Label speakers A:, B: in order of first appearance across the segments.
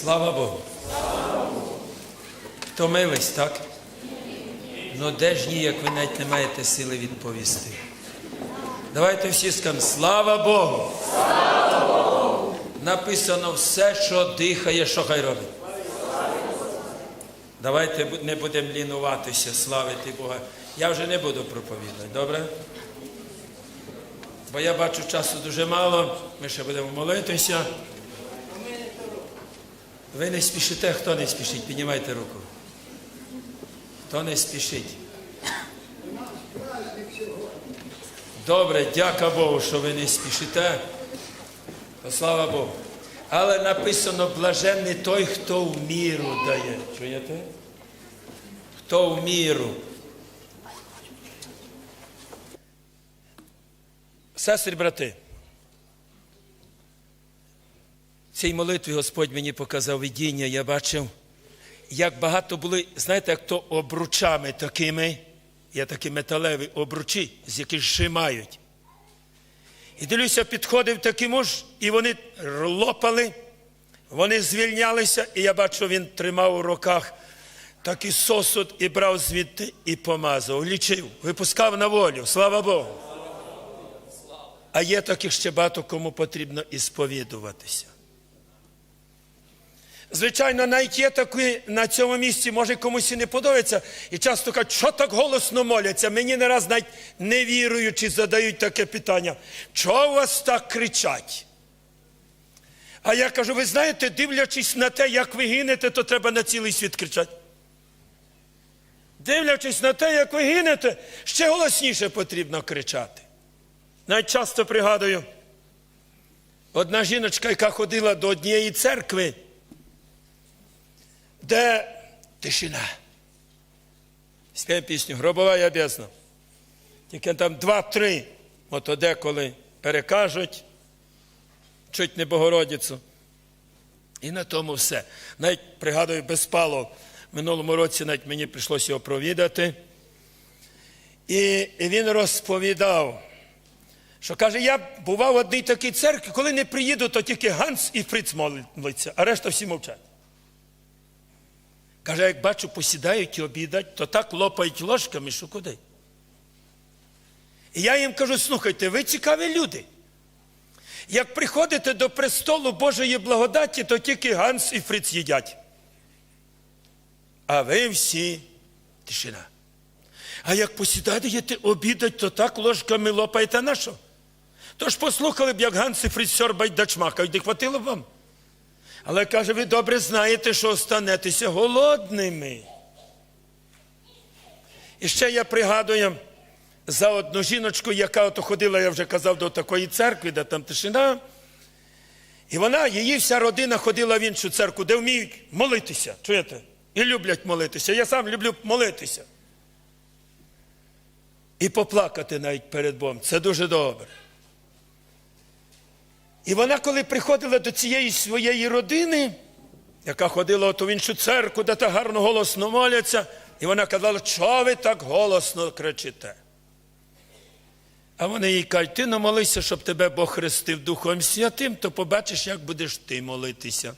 A: Слава Богу. Втомились, так? Ну де ж ні, як ви навіть не маєте сили відповісти. Давайте всі скажемо, слава Богу! Слава Богу! Написано все, що дихає, що хай робить. Давайте не будемо лінуватися, славити Бога. Я вже не буду проповідати, добре? Бо я бачу часу дуже мало, ми ще будемо молитися. Ви не спішите, хто не спішить? Піднімайте руку. Хто не спішить? Добре, дяка Богу, що ви не спішите. То слава Богу. Але написано блаженний той, хто в міру дає. Чуєте? Хто в міру. Сестри, брати. В цій молитві Господь мені показав видіння, я бачив, як багато були, знаєте, як то обручами такими, є такі металеві обручі, з яких зжимають. І дивлюся, підходив такий муж, і вони лопали, вони звільнялися, і я бачу, він тримав у руках такий сосуд і брав звідти і помазав, лічив, випускав на волю, слава Богу. А є таких ще багато кому потрібно і сповідуватися. Звичайно, навіть є такі на цьому місці, може комусь і не подобається, і часто кажуть, що так голосно моляться. Мені не раз навіть невіруючи задають таке питання, чого вас так кричать? А я кажу, ви знаєте, дивлячись на те, як ви гинете, то треба на цілий світ кричати. Дивлячись на те, як ви гинете, ще голосніше потрібно кричати. Навіть часто пригадую, одна жіночка, яка ходила до однієї церкви, де тишина. Співаємо пісню Гробова я бездна. Тільки там два-три, ото деколи перекажуть, чуть не Богородицю. І на тому все. Навіть пригадую безпало, в минулому році навіть мені прийшлося його провідати. І він розповідав, що каже, я бував в одній такій церкві, коли не приїду, то тільки Ганс і Фриц моляться, а решта всі мовчать. Каже, як бачу, посідають і обідать, то так лопають ложками, що куди. І я їм кажу, слухайте, ви цікаві люди. Як приходите до престолу Божої благодаті, то тільки Ганс і Фриц їдять. А ви всі тишина. А як посідаєте обідать, то так ложками лопаєте на що? Тож послухали б, як Ганс і Фриц сьорбать да чмакають, не хватило б вам. Але каже, ви добре знаєте, що останетеся голодними. І ще я пригадую за одну жіночку, яка ото ходила, я вже казав, до такої церкви, де там тишина. І вона, її вся родина ходила в іншу церкву, де вміють молитися. Чуєте? І люблять молитися. Я сам люблю молитися. І поплакати навіть перед Богом. Це дуже добре. І вона, коли приходила до цієї своєї родини, яка ходила от в іншу церкву, де так гарно голосно моляться, і вона казала, що ви так голосно кричите? А вони їй кажуть, ти намолися, щоб тебе Бог хрестив Духом Святим, то побачиш, як будеш ти молитися.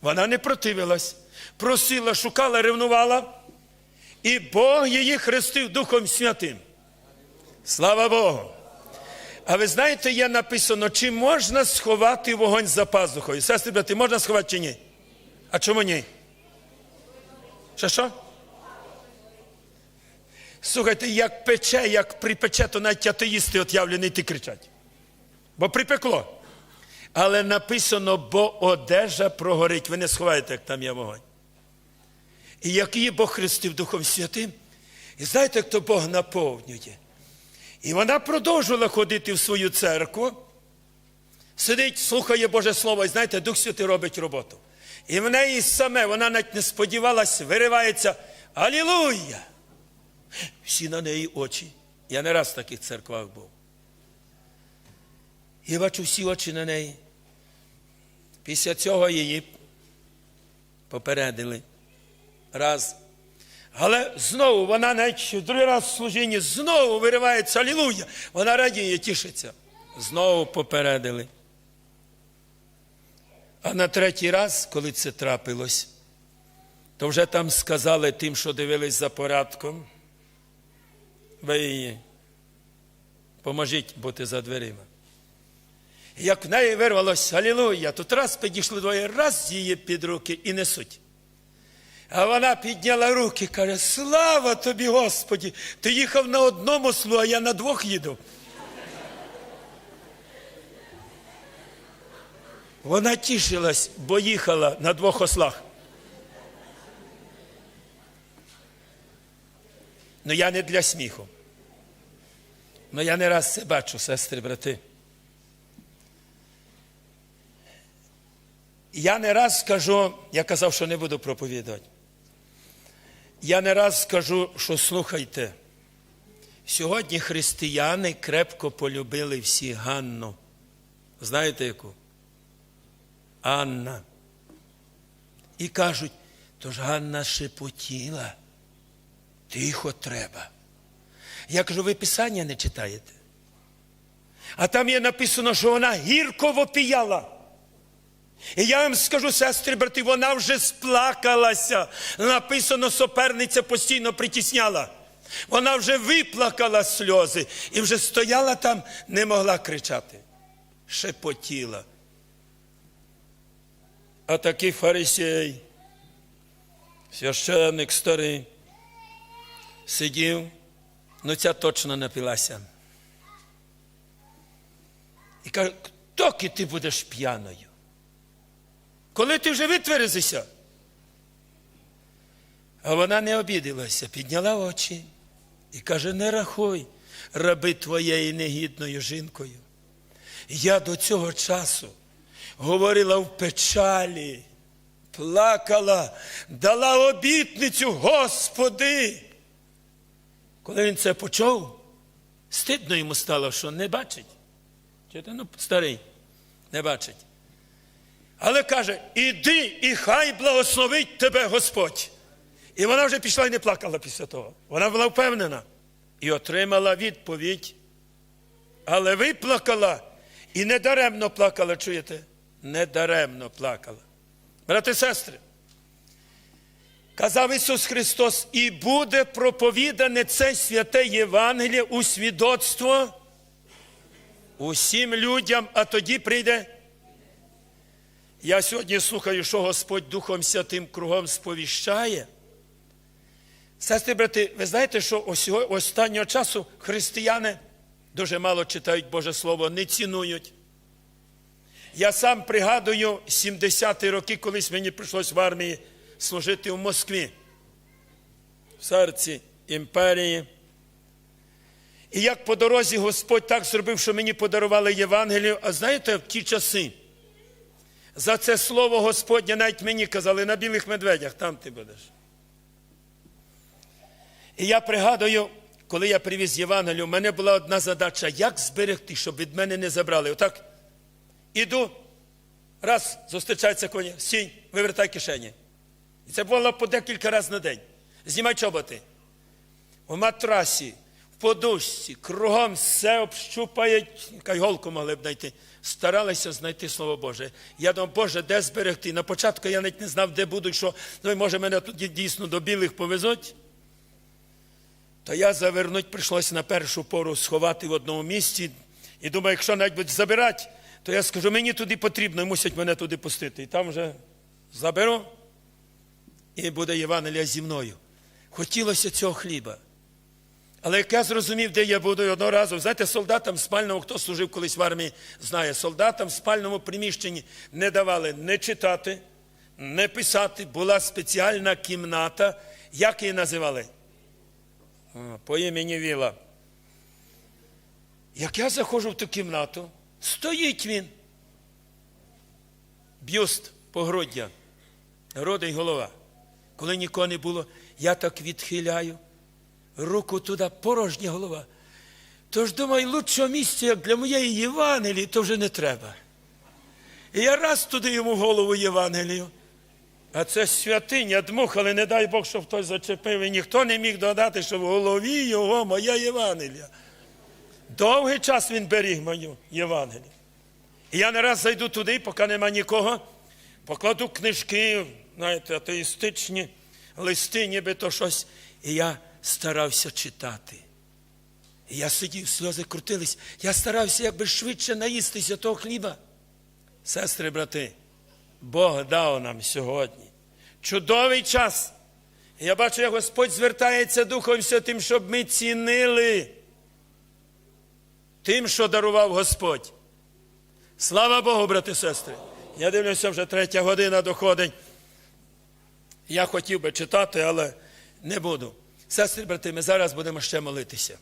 A: Вона не противилась, просила, шукала, ревнувала, і Бог її хрестив Духом Святим. Слава Богу! А ви знаєте, є написано, чи можна сховати вогонь за пазухою? Сестри, брати, можна сховати чи ні? А чому ні? Що що? Слухайте, як пече, як припече, то навіть атеїсти от'явлені ти кричать. Бо припекло. Але написано, бо одежа прогорить. Ви не сховаєте, як там є вогонь. І як її Бог хрестив Духом Святим, і знаєте, як то Бог наповнює. І вона продовжувала ходити в свою церкву, сидить, слухає Боже Слово, і знаєте, Дух Святий робить роботу. І в неї саме, вона навіть не сподівалась, виривається Алілуя! Всі на неї очі. Я не раз в таких церквах був. І бачу всі очі на неї. Після цього її попередили. Раз. Але знову вона навіть другий раз в служінні знову виривається Алілуя. Вона радіє, тішиться. Знову попередили. А на третій раз, коли це трапилось, то вже там сказали тим, що дивились за порядком, ви її поможіть бути за дверима. Як в неї вирвалось Алілуя, тут раз підійшли двоє, раз її під руки і несуть. А вона підняла руки каже: Слава тобі, Господі! Ти їхав на одному слу, а я на двох їду. Вона тішилась, бо їхала на двох ослах. Ну я не для сміху. Ну я не раз це бачу, сестри, брати. Я не раз скажу, я казав, що не буду проповідувати. Я не раз скажу, що слухайте. Сьогодні християни крепко полюбили всі Ганну. Знаєте яку? Анна. І кажуть, то ж Ганна шепотіла. Тихо треба. Я кажу, ви Писання не читаєте. А там є написано, що вона гірко вопіяла. І я вам скажу, сестри, брати, вона вже сплакалася. Написано, соперниця постійно притісняла. Вона вже виплакала сльози і вже стояла там, не могла кричати. Шепотіла. А такий фарисей, священник старий, сидів, ну ця точно напилася. І каже, доки ти будеш п'яною? Коли ти вже витверезишся? А вона не обідалася, підняла очі і каже: не рахуй, раби твоєї негідною жінкою. Я до цього часу говорила в печалі, плакала, дала обітницю, Господи. Коли він це почув, стидно йому стало, що не бачить. Чуєте? Ну, старий, не бачить. Але каже: іди і хай благословить тебе Господь. І вона вже пішла і не плакала після того. Вона була впевнена і отримала відповідь. Але виплакала і недаремно плакала, чуєте? Недаремно плакала. Брати і сестри, казав Ісус Христос, і буде проповідане це святе Євангеліє у свідоцтво усім людям, а тоді прийде. Я сьогодні слухаю, що Господь Духом Святим кругом сповіщає. Сестри, брати, ви знаєте, що ось останнього часу християни дуже мало читають Боже Слово, не цінують. Я сам пригадую 70-ті роки, колись мені прийшлось в армії служити в Москві, в серці імперії. І як по дорозі Господь так зробив, що мені подарували Євангелію, а знаєте, в ті часи. За це слово Господнє навіть мені казали на білих медведях, там ти будеш. І я пригадую, коли я привіз Євангелію, у мене була одна задача, як зберегти, щоб від мене не забрали. Отак іду, раз, зустрічається коні, сінь, вивертай кишені. І це було по декілька разів на день. Знімай чоботи. У матрасі, в подушці, кругом все общупають, яка голку могли б знайти. Старалися знайти Слово Боже. Я думав, Боже, де зберегти? На початку я навіть не знав, де будуть, що ну, може мене тут дійсно до білих повезуть. То я завернуть прийшлося на першу пору сховати в одному місці. І думаю, якщо навіть будуть забирати, то я скажу, мені туди потрібно, і мусять мене туди пустити. І там вже заберу, і буде Євангелія зі мною. Хотілося цього хліба. Але як я зрозумів, де я буду і одного разу, знаєте, солдатам в спальному, хто служив колись в армії, знає, солдатам в спальному приміщенні не давали не читати, не писати. Була спеціальна кімната, як її називали? По імені Віла. Як я заходжу в ту кімнату, стоїть він. Бюст погруддя, грудень голова. Коли нікого не було, я так відхиляю руку туди, порожня голова. Тож думаю, лучшого місця, як для моєї Євангелії, то вже не треба. І я раз туди йому голову Євангелію. А це святиня дмухали, не дай Бог, щоб хтось зачепив. І ніхто не міг додати, що в голові його моя Євангелія. Довгий час він беріг мою Євангелію. І я не раз зайду туди, поки нема нікого. покладу книжки, знаєте, атеїстичні листи, ніби то щось. І я старався читати. І я сидів, сльози крутились. Я старався якби швидше наїстися того хліба. Сестри, брати, Бог дав нам сьогодні чудовий час. Я бачу, як Господь звертається Духом Святим, щоб ми цінили тим, що дарував Господь. Слава Богу, брати і сестри. Я дивлюся, вже третя година доходить. Я хотів би читати, але не буду. Сестри, брати, ми зараз будемо ще молитися.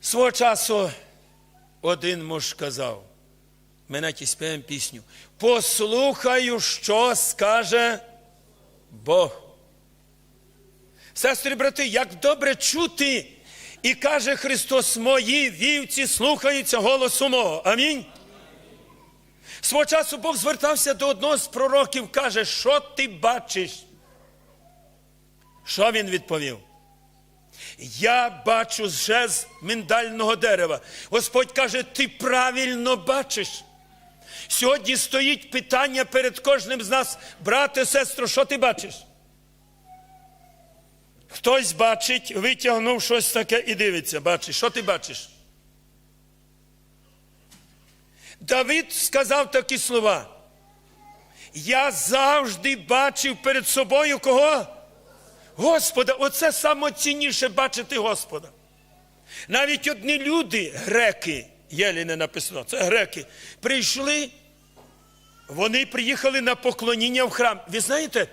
A: Свого часу один муж казав, ми навіть співаємо пісню. Послухаю, що скаже Бог. Сестри, брати, як добре чути, і каже Христос, мої вівці слухаються голосу мого. Амінь. Свого часу Бог звертався до одного з пророків, каже, що ти бачиш? Що він відповів? Я бачу вже з миндального дерева. Господь каже, ти правильно бачиш. Сьогодні стоїть питання перед кожним з нас, брате, сестро, що ти бачиш? Хтось бачить, витягнув щось таке і дивиться, бачиш, що ти бачиш? Давид сказав такі слова. Я завжди бачив перед собою кого? Господа, оце самоцінніше бачити Господа. Навіть одні люди, греки, єлі не написано, це греки, прийшли, вони приїхали на поклоніння в храм. Ви знаєте,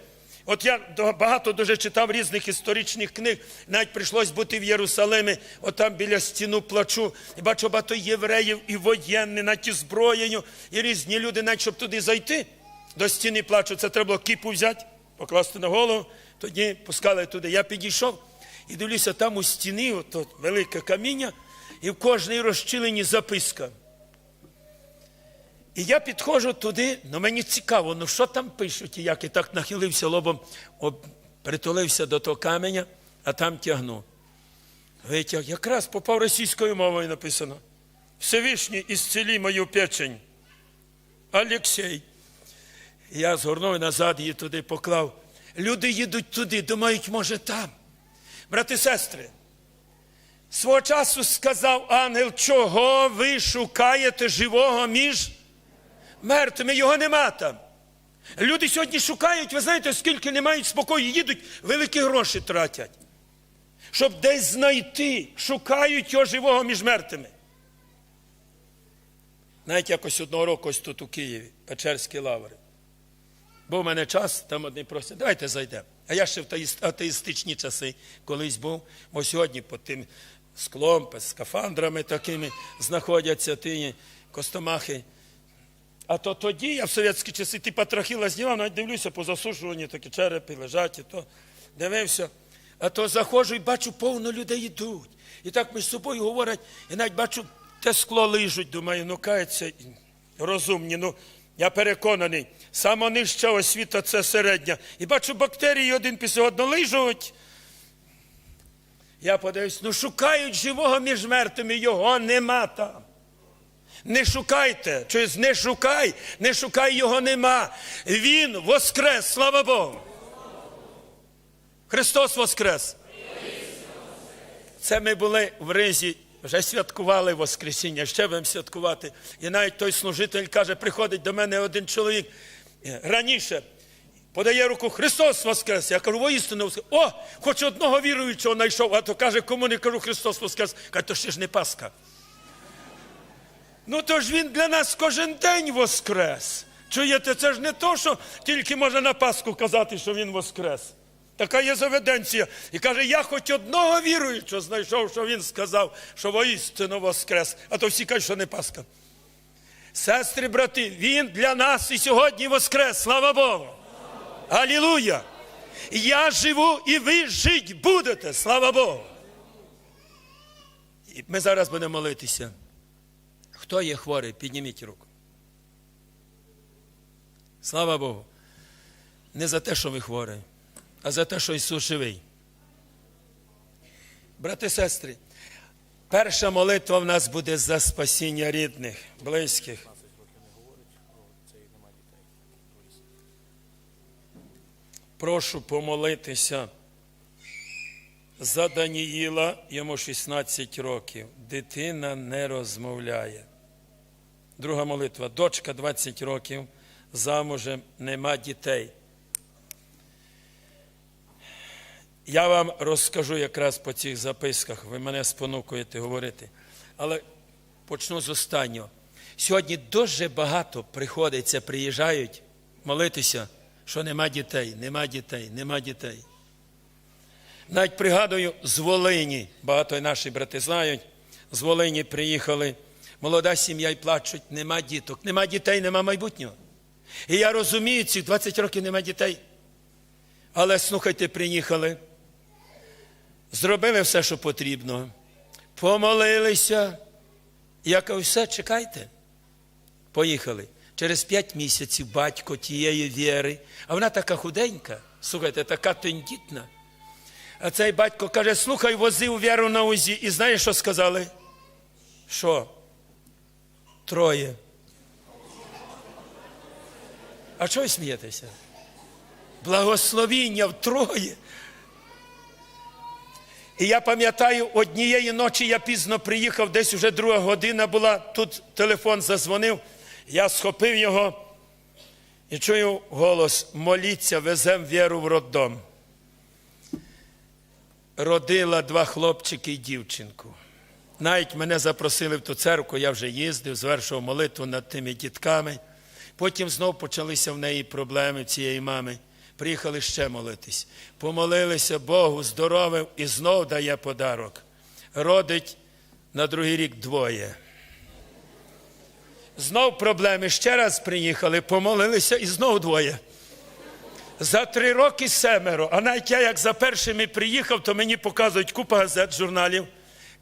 A: от я багато дуже читав різних історичних книг, навіть прийшлось бути в Єрусалимі, отам біля стіну плачу, і бачу багато євреїв і воєнні, навіть зброєю, і різні люди, навіть щоб туди зайти, до стіни плачу, це треба було кіпу взяти, покласти на голову, тоді пускали туди. Я підійшов і дивлюся, там у стіні, от, велике каміння, і в кожній розчиленні записка. І я підходжу туди, ну мені цікаво, ну що там пишуть, і як і так нахилився лобом, об, притулився до того каменя, а там тягну. Витяг, якраз попав російською мовою написано. Всевишній ісцілі мою печень. Алексей. Я згорнув назад її туди поклав. Люди їдуть туди, думають, може там. Брати і сестри, свого часу сказав ангел, чого ви шукаєте живого між мертвими, його нема там. Люди сьогодні шукають, ви знаєте, скільки не мають спокою, їдуть, великі гроші тратять. Щоб десь знайти, шукають його живого між мертвими. Навіть якось одного року ось тут у Києві, Печерські лаври. Був у мене час, там одні просять, давайте зайдемо. А я ще в атеїстичні часи колись був, бо сьогодні під тим склом, під скафандрами такими знаходяться ті костомахи. А то тоді я в совєтські часи ті патрахіла знімав, навіть дивлюся, по засушуванні такі черепи лежать, і то дивився. А то заходжу і бачу, повно людей йдуть. І так між собою говорять, і навіть бачу, те скло лижуть, думаю, ну каються розумні. Ну, я переконаний, сама нижча освіта це середня. І бачу, бактерії один після одного лижуть. Я подивлюсь, ну шукають живого між мертвими, його нема там. Не шукайте, щось не шукай, не шукай його нема. Він воскрес, слава Богу. Христос воскрес. Це ми були в Ризі, вже святкували Воскресіння, ще будемо святкувати. І навіть той служитель каже, приходить до мене один чоловік е, раніше. Подає руку Христос Воскрес. Я кажу, воістину Воскрес. О, хоч одного віруючого знайшов, а то каже, кому не кажу Христос Воскрес. Каже, то ще ж не Пасха. Ну то ж він для нас кожен день воскрес. Чуєте, це ж не то, що тільки можна на Пасху казати, що він воскрес. Така є заведенція. І каже, я хоч одного віруючого знайшов, що він сказав, що воістину воскрес. А то всі кажуть, що не Пасха. Сестри, брати, він для нас і сьогодні воскрес. Слава Богу. Алілуя! Я живу і ви жить будете. Слава Богу. І ми зараз будемо молитися. Хто є хворий, підніміть руку. Слава Богу. Не за те, що ви хворі, а за те, що Ісус живий. Брати і сестри, перша молитва в нас буде за спасіння рідних, близьких. Прошу помолитися за Даніїла, йому 16 років. Дитина не розмовляє. Друга молитва. Дочка 20 років, замужем, нема дітей. Я вам розкажу якраз по цих записках, ви мене спонукуєте говорити. Але почну з останнього. Сьогодні дуже багато приходиться, приїжджають молитися, що нема дітей, нема дітей, нема дітей. Навіть пригадую, з Волині, багато наші брати знають, з Волині приїхали, молода сім'я і плачуть, нема діток, нема дітей, нема майбутнього. І я розумію, ці 20 років нема дітей. Але слухайте, приїхали, зробили все, що потрібно, помолилися. Я кажу, все, чекайте. Поїхали. Через п'ять місяців батько тієї віри, а вона така худенька, слухайте, така тендітна. А цей батько каже: слухай, возив віру на узі. І знаєш, що сказали? Що? Троє. А чого ви смієтеся? Благословіння втроє. І я пам'ятаю, однієї ночі я пізно приїхав, десь вже друга година була, тут телефон зазвонив, я схопив його і чую голос: моліться, везем віру в роддом. Родила два хлопчики і дівчинку. Навіть мене запросили в ту церкву, я вже їздив, звершував молитву над тими дітками. Потім знов почалися в неї проблеми цієї мами. Приїхали ще молитись. Помолилися Богу, здоровив і знов дає подарок. Родить на другий рік двоє. Знов проблеми. Ще раз приїхали, помолилися і знов двоє. За три роки семеро. А навіть я, як за першими приїхав, то мені показують купа газет, журналів.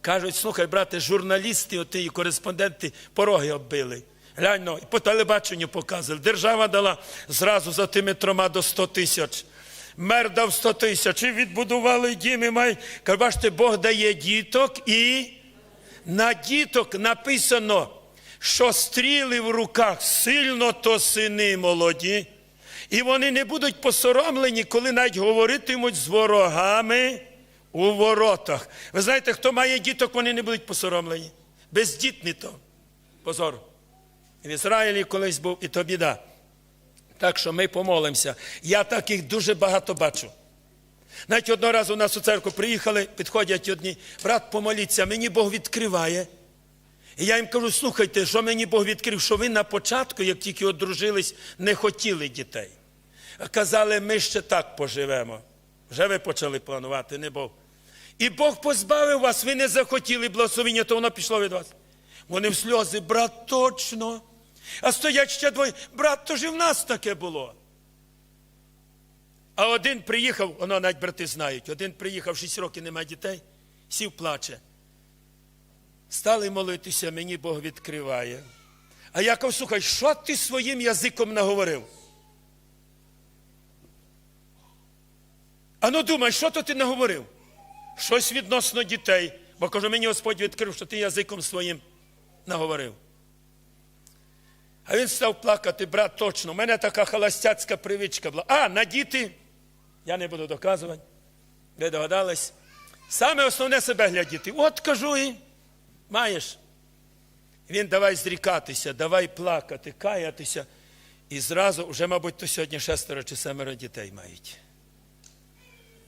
A: Кажуть, слухай, брате, журналісти, оті і кореспонденти пороги оббили. Глянь, ну, по телебаченню показували. Держава дала зразу за тими трьома до 100 тисяч. Мер дав 100 тисяч. І відбудували дім і мають. Кажуть, бачите, Бог дає діток і на діток написано, що стріли в руках сильно то сини молоді. І вони не будуть посоромлені, коли навіть говоритимуть з ворогами у воротах. Ви знаєте, хто має діток, вони не будуть посоромлені. Бездітні то. Позор. В Ізраїлі колись був і то біда. Так що ми помолимося. Я таких дуже багато бачу. Навіть одного разу у нас у церкву приїхали, підходять одні, брат, помоліться, мені Бог відкриває. І я їм кажу, слухайте, що мені Бог відкрив, що ви на початку, як тільки одружились, не хотіли дітей. А казали, ми ще так поживемо. Вже ви почали планувати, не Бог. І Бог позбавив вас, ви не захотіли благословення, то воно пішло від вас. Вони в сльози, брат, точно. А стоять ще двоє, брат, то ж і в нас таке було. А один приїхав, воно навіть брати знають, один приїхав 6 років, немає дітей, сів плаче. Стали молитися, мені Бог відкриває. А я кажу, слухай, що ти своїм язиком наговорив? А ну думай, що то ти наговорив? Щось відносно дітей. Бо кажу, мені Господь відкрив, що ти язиком своїм наговорив. А він став плакати, брат, точно. У мене така холостяцька привичка була. А, на діти, я не буду доказувати. Ви догадались? Саме основне себе глядіти. От кажу і маєш. Він давай зрікатися, давай плакати, каятися. І зразу, вже, мабуть, то сьогодні шестеро чи семеро дітей мають.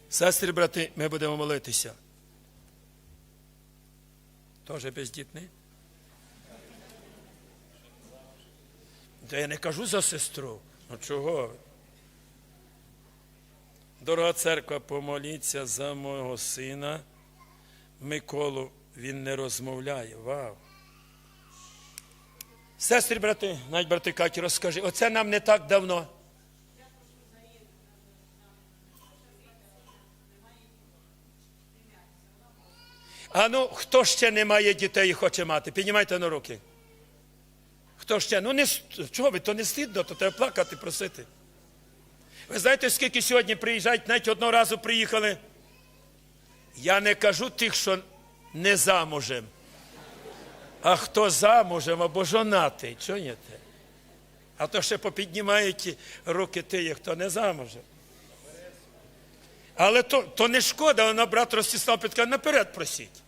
A: Сестри, брати, ми будемо молитися. Тоже бездітний? Та я не кажу за сестру. Ну чого? Дорога церква, помоліться за мого сина Миколу. Він не розмовляє. Вау. Сестри, брати, навіть брати Каті, розкажи, оце нам не так давно. А ну, хто ще не має дітей і хоче мати? Піднімайте на руки. Хто ще? Ну не чого ви, то не стидно, то треба плакати, просити. Ви знаєте, скільки сьогодні приїжджають, навіть одного разу приїхали. Я не кажу тих, що не замужем. А хто замужем або жонатий, чуєте? А то ще попіднімають руки тих, хто не замужем. Але то, то не шкода, вона брат Ростислав Петка наперед просіть.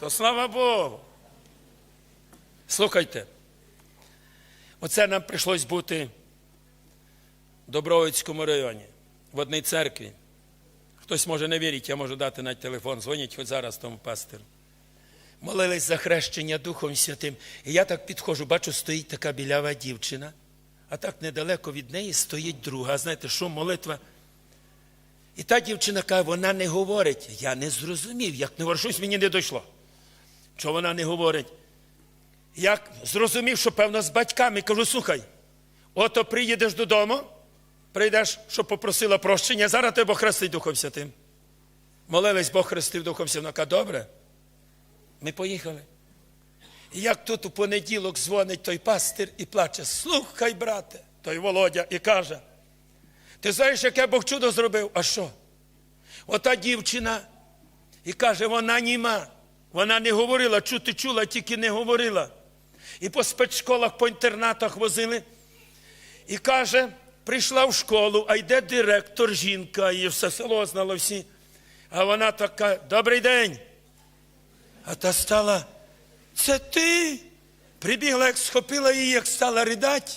A: То слава Богу. Слухайте, оце нам прийшлось бути в Добровицькому районі, в одній церкві. Хтось може не вірить, я можу дати навіть телефон, дзвоніть хоч зараз тому пастиру. Молились за хрещення Духом Святим. І я так підходжу, бачу, стоїть така білява дівчина, а так недалеко від неї стоїть друга. Знаєте, що молитва? І та дівчина каже, вона не говорить. Я не зрозумів, як не говорю, щось мені не дійшло. Що вона не говорить? Як зрозумів, що певно з батьками кажу, слухай, ото приїдеш додому, прийдеш, щоб попросила прощення, зараз тебе Бог хрестить Духом Святим. Молились, Бог хрестив Духом Святим. Каже, добре. Ми поїхали. І як тут у понеділок дзвонить той пастир і плаче: Слухай, брате, той Володя, і каже, ти знаєш, яке Бог чудо зробив? А що? Ота дівчина і каже, вона німа. Вона не говорила, чути чула, тільки не говорила. І по спецшколах, по інтернатах возили. І каже, прийшла в школу, а йде директор, жінка, і все село знало всі. А вона така, добрий день. А та стала, це ти? Прибігла, як схопила її, як стала ридати.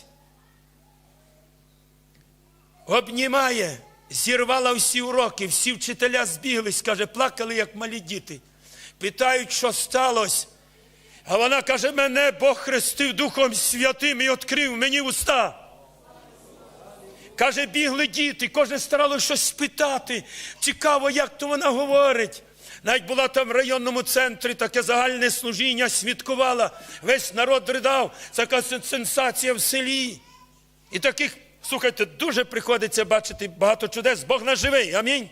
A: Обнімає, зірвала всі уроки, всі вчителя збіглись, каже, плакали, як малі діти. Питають, що сталося. А вона каже, мене Бог хрестив Духом Святим і відкрив мені уста. Каже, бігли діти, кожен старалося щось спитати. Цікаво, як то вона говорить. Навіть була там в районному центрі таке загальне служіння, святкувала. Весь народ ридав. Така сенсація в селі. І таких, слухайте, дуже приходиться бачити багато чудес. Бог нас живий. Амінь.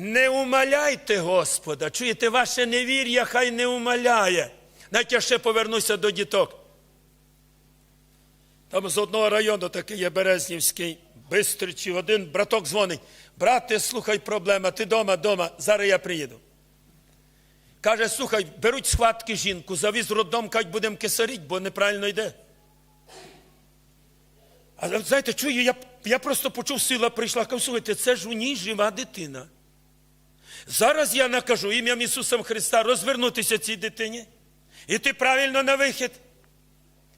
A: Не умаляйте Господа. Чуєте, ваше невір'я хай не умаляє. Навіть я ще повернуся до діток. Там з одного району такий є Березнівський, Бистричі, один браток дзвонить. Брате, слухай, проблема, ти дома, дома, зараз я приїду. Каже, слухай, беруть схватки жінку, завіз роддом, кажуть, будемо кисарить, бо неправильно йде. А знаєте, чую, я, я просто почув, сила прийшла, кажу, слухайте, це ж у ній жива дитина. Зараз я накажу ім'ям Ісуса Христа розвернутися цій дитині. І ти правильно на вихід.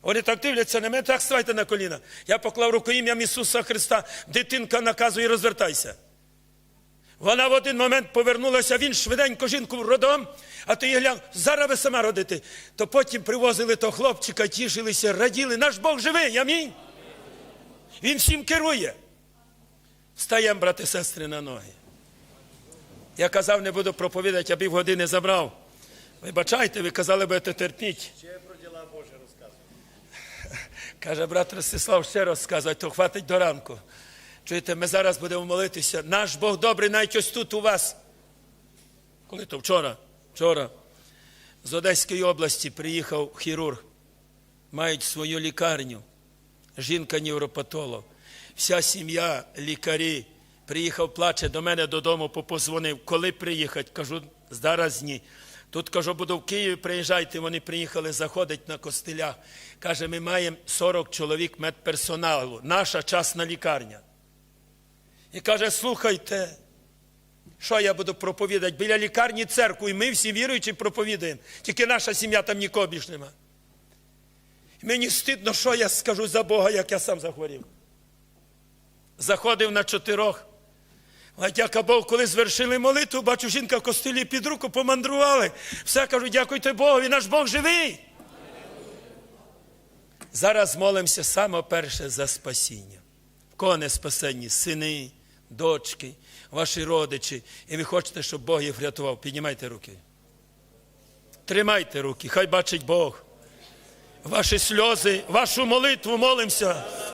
A: Вони так дивляться на мене, так ставайте на коліна. Я поклав руку ім'ям Ісуса Христа, дитинка наказує, розвертайся. Вона в один момент повернулася, він швиденько жінку родом, а ти її глянь, зараз ви сама родити. То потім привозили того хлопчика, тішилися, раділи. Наш Бог живий, амінь. Він всім керує. Стаємо, брати, сестри, на ноги. Я казав, не буду проповідати, а півгодини забрав. Вибачайте, ви казали, будете терпіть.
B: Ще про діла Божі розказує.
A: Каже брат Ростислав, ще розказувати, то хватить до ранку. Чуєте, ми зараз будемо молитися. Наш Бог добрий, навіть ось тут у вас. Коли то вчора? Вчора. З Одеської області приїхав хірург. Мають свою лікарню. Жінка невропатолог. Вся сім'я, лікарі. Приїхав, плаче до мене додому, попозвонив. Коли приїхати? Кажу, зараз ні. Тут кажу, буду в Києві, приїжджайте. Вони приїхали, заходять на костелях. Каже, ми маємо 40 чоловік медперсоналу, наша частна лікарня. І каже, слухайте, що я буду проповідати? Біля лікарні церкву, і ми всі віруючі проповідаємо. Тільки наша сім'я там нікого більш нема. І мені стидно, що я скажу за Бога, як я сам захворів. Заходив на чотирьох. Дяка Богу, коли звершили молитву, бачу, жінка в костилі під руку помандрували. Все кажу, дякуйте Богу, наш Бог живий. Зараз молимося саме перше за спасіння. В кого не спасенні сини, дочки, ваші родичі. І ви хочете, щоб Бог їх врятував. Піднімайте руки. Тримайте руки, хай бачить Бог. Ваші сльози, вашу молитву молимося.